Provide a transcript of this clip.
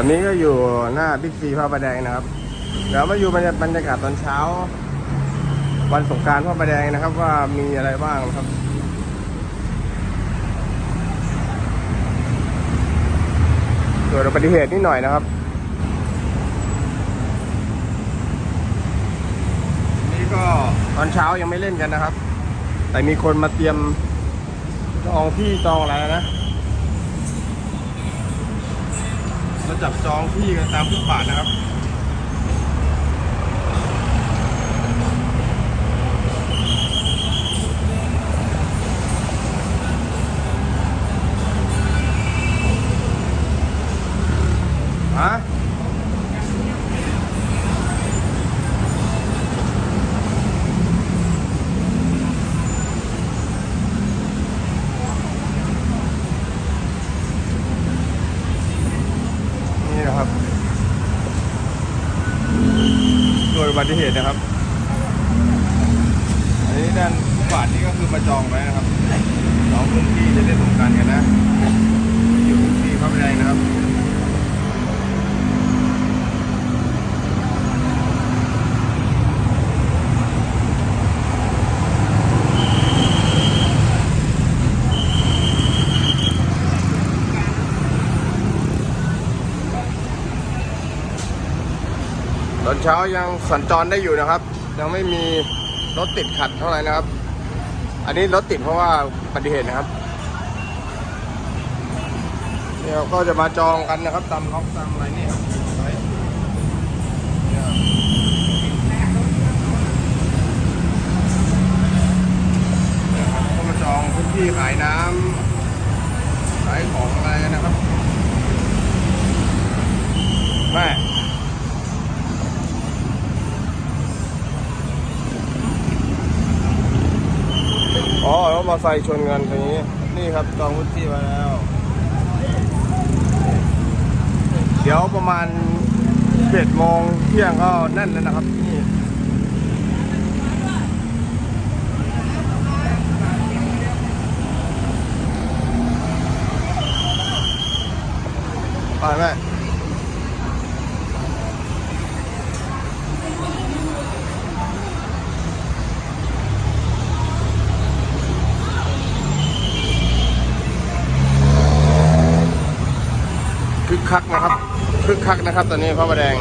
ตอนนี้ก็อยู่หน้าบิ๊กซีพระประแดงนะครับ เดี๋ยวมาอยู่บรรยากาศตอนเช้า วันสงการพระประแดงนะครับ ว่ามีอะไรบ้างครับเกิดอุบัติเหตุนิดหน่อยนะครับ นี่ก็ตอนเช้ายังไม่เล่นกันนะครับ แต่มีคนมาเตรียมจองที่จองอะไรนะ เราจับจองที่กันตามฟุตบาทนะครับ ฮะ นี่นะครับเกิด อุบัติเหตุนะครับ อันนี้ด้านฝาดนี่ก็คือมาจองไว้นะครับจองพื้นที่จะได้สงการกันนะ อยู่พื้นที่พระประแดงนะครับ ตอนเช้ายังสัญจรได้อยู่นะครับ ยังไม่มีรถติดขัดเท่าไหร่นะครับ อันนี้รถติดเพราะว่าอุบัติเหตุนะครับเดี๋ยวก็จะมาจองกันนะครับตามล็อกตามอะไรนี่ครับไว้เนี่ยเนี่ยครับก็มาจองพื้นที่ขายน้ำขายของอะไรนะครับแม่ อ๋อรถ มอเตอร์ไซค์ชนกันตรงนี้ นี่ครับจองพื้นที่มาแล้ว เดี๋ยวประมาณเจ็ดโมงเที่ยงก็แน่นแล้วนะครับนี่ไปไหม คึกคักนะครับคึกคักนะครับ ตอนนี้พระประแดง